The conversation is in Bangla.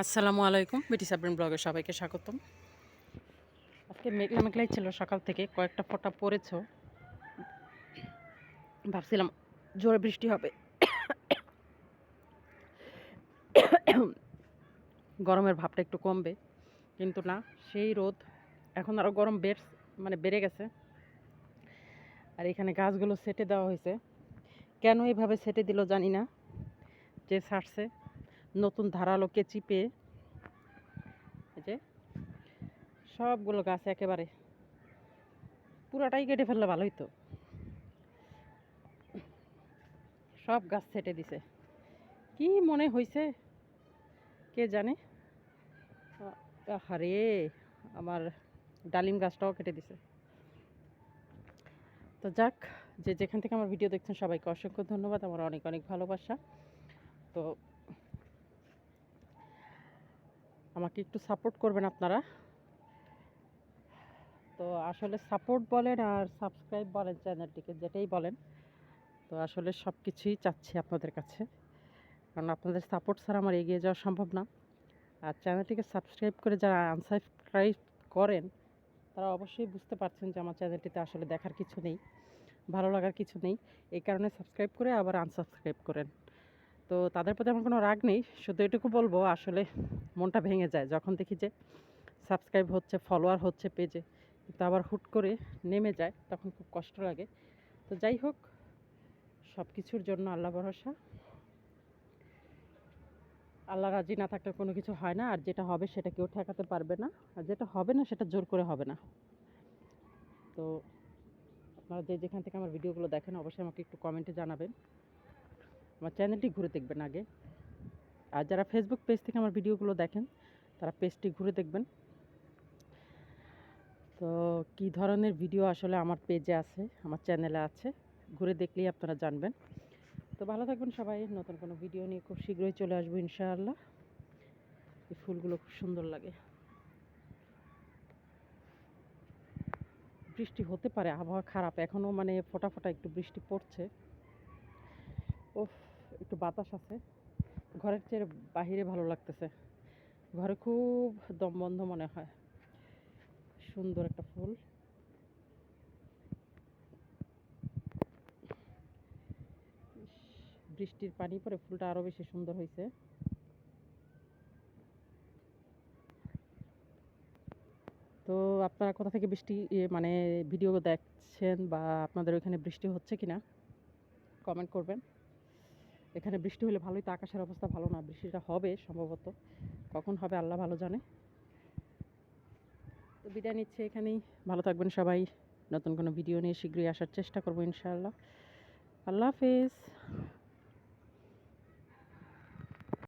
আসসালামু আলাইকুম, বিটি সাবরিন ব্লগে সবাইকে স্বাগতম। আজকে মেঘলা মেঘলাই ছিল সকাল থেকে, কয়েকটা ফোঁটা পড়েছো। ভাবছিলাম জোরে বৃষ্টি হবে। গরমের ভাবটা একটু কমবে, কিন্তু না, সেই রোদ এখন আরও গরম বেড় মানে বেড়ে গেছে। আর এখানে গাছগুলো সেটে দেওয়া হয়েছে। কেন এইভাবে সেটে দিল জানি না, যে ছাড়ছে নতুন ধারালো কেচি পেয়ে। এই যে, সবগুলো গাছ একেবারে পুরাটাই কেটে ফেললে ভালো হইতো। সব গাছ ছেটে দিছে। কি মনে হইছে? কে জানে? হারে আমার ডালিম গাছটাও কেটে দিছে। তো যাক, যে যেখান থেকে আমার ভিডিও দেখছেন সবাইকে অসংখ্য ধন্যবাদ। আমার অনেক অনেক ভালোবাসা। তো আমাকে একটু সাপোর্ট করবেন আপনারা। তো আসলে সাপোর্ট বলেন আর সাবস্ক্রাইব বলেন চ্যানেলটিকে যেটাই বলেন। তো আসলে সব কিছুই চাচ্ছি আপনাদের কাছে। কারণ আপনাদের সাপোর্ট ছাড়া আমার এগিয়ে যাওয়া সম্ভব না। আর চ্যানেলটিকে সাবস্ক্রাইব করে যারা আনসাবস্ক্রাইব করেন, তারা অবশ্যই বুঝতে পারছেন যে আমার চ্যানেলটিতে আসলে দেখার কিছু নেই, ভালো লাগার কিছু নেই। এই কারণে সাবস্ক্রাইব করে আবার আনসাবস্ক্রাইব করেন। তো তাদের প্রতি আমার কোনো রাগ নেই, শুধু এটুকু বলব আসলে মনটা ভেঙে যায়। যখন দেখি যে সাবস্ক্রাইব হচ্ছে ফলোয়ার হচ্ছে পেজে কিন্তু আবার হুট করে নেমে যায়, তখন খুব কষ্ট লাগে। তো যাই হোক সব কিছুর জন্য আল্লাহ ভরসা। আল্লাহ রাজি না থাকলে কোনো কিছু হয় না, আর যেটা হবে সেটা কেউ ঠেকাতে পারবে না, আর যেটা হবে না সেটা জোর করে হবে না। তো আপনারা যে যেখান থেকে আমার ভিডিওগুলো দেখেন, অবশ্যই আমাকে একটু কমেন্টে জানাবেন। আমার চ্যানেলটি ঘুরে দেখবেন আগে। আর যারা ফেসবুক পেজ থেকে আমার ভিডিওগুলো দেখেন, তারা পেজটি ঘুরে দেখবেন। তো কি ধরনের ভিডিও আসলে আমার পেজে আছে, আমার চ্যানেলে আছে, ঘুরে দেখলেই আপনারা জানবেন। তো ভালো থাকবেন সবাই, নতুন কোনো ভিডিও নিয়ে খুব শীঘ্রই চলে আসব ইনশাআল্লাহ। এই ফুলগুলো খুব সুন্দর লাগে। বৃষ্টি হতে পারে, আবহাওয়া খারাপ, এখনও মানে ফোটা ফোটা একটু বৃষ্টি পড়ছে। ও একটু বাতাস আছে। ঘরের চেয়ে বাহিরে ভালো লাগতেছে। ঘরে খুব দম বন্ধ মনে হয়। সুন্দর একটা ফুল। বৃষ্টির পানি পরে ফুলটা আরও বেশি সুন্দর হয়েছে তো আপনারা কোথা থেকে বৃষ্টি মানে ভিডিও দেখছেন বা আপনাদের ওইখানে বৃষ্টি হচ্ছে কিনা? কমেন্ট করবেন। এখানে বৃষ্টি হলে ভালোই, তো আকাশের অবস্থা ভালো না। বৃষ্টিটা হবে সম্ভবত। কখন হবে আল্লাহ ভালো জানে। তো বিদায় নিচ্ছে এখানেই। ভালো থাকবেন সবাই। নতুন কোনো ভিডিও নিয়ে শীঘ্রই আসার চেষ্টা করব ইনশাআল্লাহ। আল্লাহ হাফেজ।